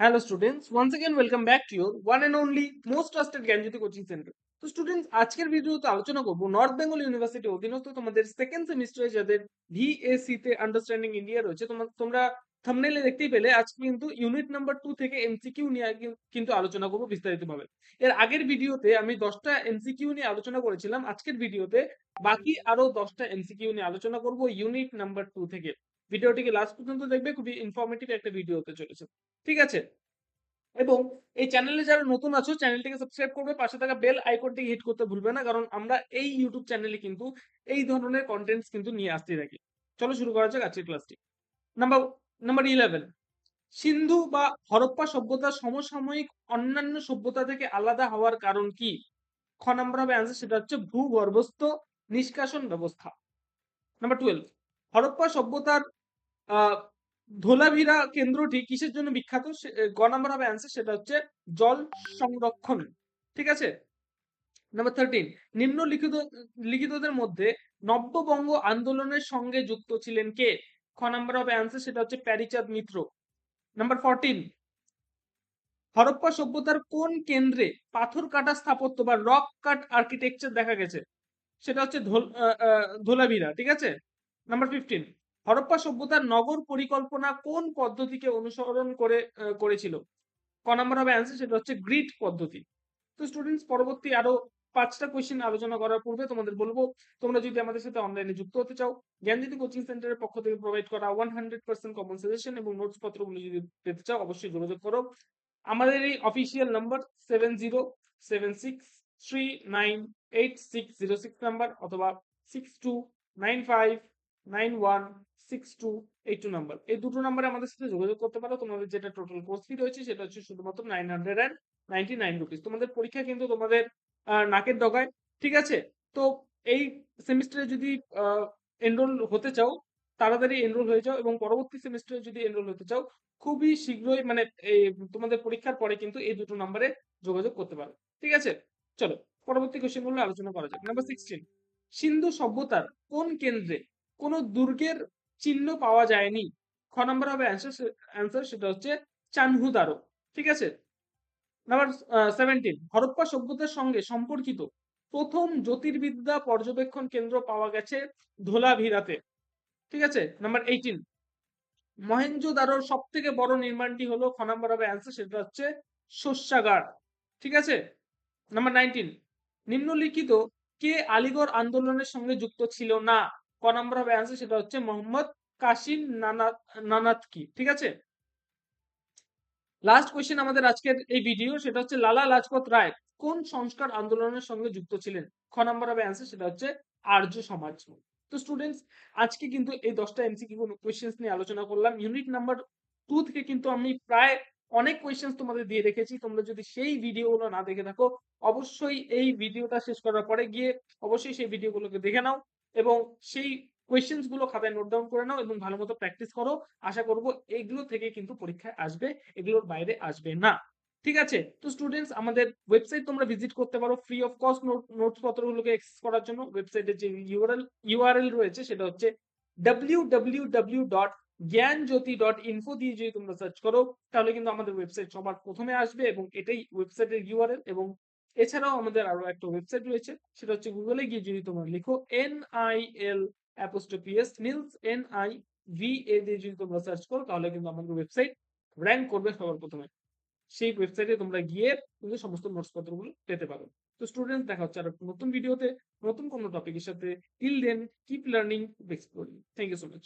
Hello students, once again welcome back to your one and only most trusted Gyanjyoti coaching centre তো students আজকের ভিডিওতে আলোচনা করব north Bengal university অধীনস্থ তোমাদের সেকেন্ড সেমিস্টারে যাদের ভিএসসি তে আন্ডারস্ট্যান্ডিং ইন্ডিয়া রয়েছে তোমরা থাম্বনেলে দেখতেই পেলে আজকে কিন্তু ইউনিট নাম্বার টু থেকে এমসিকিউ নিয়ে কিন্তু আলোচনা করব বিস্তারিতভাবে। এর আগের ভিডিওতে আমি দশটা এমসিকিউ নিয়ে আলোচনা করেছিলাম আজকের ভিডিওতে বাকি আরও দশটা এমসিকিউ নিয়ে আলোচনা করব ইউনিট নাম্বার টু থেকে। ভিডিওটিকে লাস্ট পর্যন্ত দেখবে, খুবই ইনফরমেটিভ একটা ভিডিও হতে চলেছে। ঠিক আছে? এবং এই চ্যানেলে যারা নতুন আছো চ্যানেলটিকে সাবস্ক্রাইব করবে, পাশে থাকা বেল আইকনটিকে হিট করতে ভুলবে না, কারণ আমরা এই ইউটিউব চ্যানেলে কিন্তু এই ধরনের কন্টেন্টস কিন্তু নিয়ে আসতে থাকি। চলো শুরু করা যাক আজকের ক্লাসটি নাম্বার নাম্বার ইলেভেন সিন্ধু বা হরপ্পা সভ্যতা সমসাময়িক অন্যান্য সভ্যতা থেকে আলাদা হওয়ার কারণ কি? খ নাম্বার হবে অ্যান্সার সেটা হচ্ছে ভূগর্ভস্থ নিষ্কাশন ব্যবস্থা। নাম্বার টুয়েলভ হরপ্পা সভ্যতার ধোলাভিরা কেন্দ্রটি কিসের জন্য বিখ্যাত? গ নাম্বার হবে অ্যান্সার সেটা হচ্ছে জল সংরক্ষণ। ঠিক আছে? নাম্বার থার্টিন নিম্নলিখিত, লিখিতদের মধ্যে নব্যবঙ্গ আন্দোলনের সঙ্গে যুক্ত ছিলেন কে? খ নাম্বার হবে অ্যান্সার সেটা হচ্ছে প্যারিচাঁদ মিত্র। নাম্বার ফোরটিন হরপ্পা সভ্যতার কোন কেন্দ্রে পাথর কাটা স্থাপত্য বা রক কাট আর্কিটেকচার দেখা গেছে? সেটা হচ্ছে ধোলাভিরা। ঠিক আছে? নাম্বার ফিফটিন হরপ্পা সভ্যতার নগর পরিকল্পনা কোন পদ্ধতিকে অনুসরণ করে করেছিল? ক নম্বর হবে অ্যান্সার সেটা হচ্ছে গ্রিড পদ্ধতি। তো স্টুডেন্টস পরবর্তী আরও পাঁচটা কোয়েশ্চেন আলোচনা করার পূর্বে তোমাদের বলব, তোমরা যদি আমাদের সাথে অনলাইনে যুক্ত হতে চাও, জ্ঞানজ্যোতি কোচিং সেন্টারের পক্ষ থেকে প্রোভাইড করা one hundred percent common suggestion এবং নোটস পত্রগুলো যদি পেতে চাও, অবশ্যই যোগাযোগ করো। আমাদের এই official number seven zero seven six three nine eight six zero six number অথবা six two nine five nine one six two eight two number এই দুটো নাম্বারে আমাদের সাথে যোগাযোগ করতে পারো। তোমাদের যেটা টোটাল কোর্স ফি রয়েছে, সেটা হচ্ছে শুধুমাত্র nine hundred and ninety nine rupees তোমাদের পরীক্ষা কিন্তু তোমাদের নাকের ডগায়, ঠিক আছে? তো এই সেমিস্টারে যদি এনরোল হতে চাও, তাড়াতাড়ি এনরোল হয়ে যাও এবং পরবর্তী সেমিস্টারে যদি এনরোল হতে চাও, খুবই শীঘ্রই মানে এই তোমাদের পরীক্ষার পরে কিন্তু এই দুটো নাম্বারে যোগাযোগ করতে পারো। ঠিক আছে? চলো, পরবর্তী কোশ্চেনগুলো আলোচনা করা যাক। নাম্বার সিক্সটিন সিন্ধু সভ্যতার কোন কেন্দ্রে কোন দুর্গের চিহ্ন পাওয়া যায়নি। খ নাম্বার হবে অ্যান্সার সেটা হচ্ছে চানহুদারো। ঠিক আছে? নাম্বার সেভেন্টিন হরপ্পা সভ্যতার সঙ্গে সম্পর্কিত প্রথম জ্যোতির্বিদ্যা পর্যবেক্ষণ কেন্দ্র পাওয়া গেছে ধোলাভিরাতে। ঠিক আছে? নাম্বার এইটিন মহেঞ্জোদারোর সব থেকে বড় নির্মাণটি হলো, খ নাম্বার হবে অ্যান্সার সেটা হচ্ছে শস্যাগার। ঠিক আছে? নাম্বার নাইনটিন নিম্নলিখিত কে আলিগড় আন্দোলনের সঙ্গে যুক্ত ছিল না? ক নাম্বার হবে অ্যান্সার সেটা হচ্ছে মোহাম্মদ কাসিম নানা নানাতকি, ঠিক আছে? লাস্ট কোয়েশ্চেন আমাদের আজকের এই ভিডিও সেটা হচ্ছে লালা লাজপত রায় কোন সংস্কার আন্দোলনের সঙ্গে যুক্ত ছিলেন? খ নাম্বার হবে অ্যান্সার সেটা হচ্ছে আর্য সমাজ তো স্টুডেন্টস আজকে কিন্তু এই দশটা এমসিকিউ কোয়েশ্চেন্স নিয়ে আলোচনা করলাম। ইউনিট নাম্বার টু থেকে কিন্তু আমি প্রায় অনেক কোয়েশ্চেন্স তোমাদের দিয়ে রেখেছি। তোমরা যদি সেই ভিডিওগুলো না দেখে থাকো, অবশ্যই এই ভিডিওটা শেষ করার পরে গিয়ে অবশ্যই সেই ভিডিওগুলোকে দেখে নাও। এবং সেই কোয়েশ্চেন্সগুলো খাতায় নোট ডাউন করে নাও এবং ভালো মতো প্র্যাকটিস করো। আশা করব এগুলো থেকে কিন্তু পরীক্ষায় আসবে, এগুলোর বাইরে আসবে না। ঠিক আছে? তো স্টুডেন্টস আমাদের ওয়েবসাইট তোমরা ভিজিট করতে পারো ফ্রি অফ কস্ট নোটস পত্রগুলোকে অ্যাক্সেস করার জন্য। ওয়েবসাইটের যে ইউআরএল ইউআরএল রয়েছে সেটা হচ্ছে ডট জ্ঞানজ্যোতি ডট ইনফো দিয়ে যদি তোমরা সার্চ করো, তাহলে কিন্তু আমাদের ওয়েবসাইট সবার প্রথমে আসবে এবং এটাই ওয়েবসাইটের ইউআরএল এবং এছাড়াও আমাদের আরও একটা ওয়েবসাইট রয়েছে, সেটা হচ্ছে গুগলে গিয়ে যদি তোমরা লিখো N I L apostrophe S Nils N I V A দিয়ে যদি তোমরা সার্চ করো, তাহলে কিন্তু আমাদের ওয়েবসাইট র্যাঙ্ক করবে সবার প্রথমে। সেই ওয়েবসাইটে তোমরা গিয়ে কিন্তু সমস্ত নোটস পত্রগুলো পেতে পারো। তো স্টুডেন্ট দেখা হচ্ছে আর নতুন ভিডিওতে নতুন কোনো টপিকের সাথে till then keep learning exploring thank you so much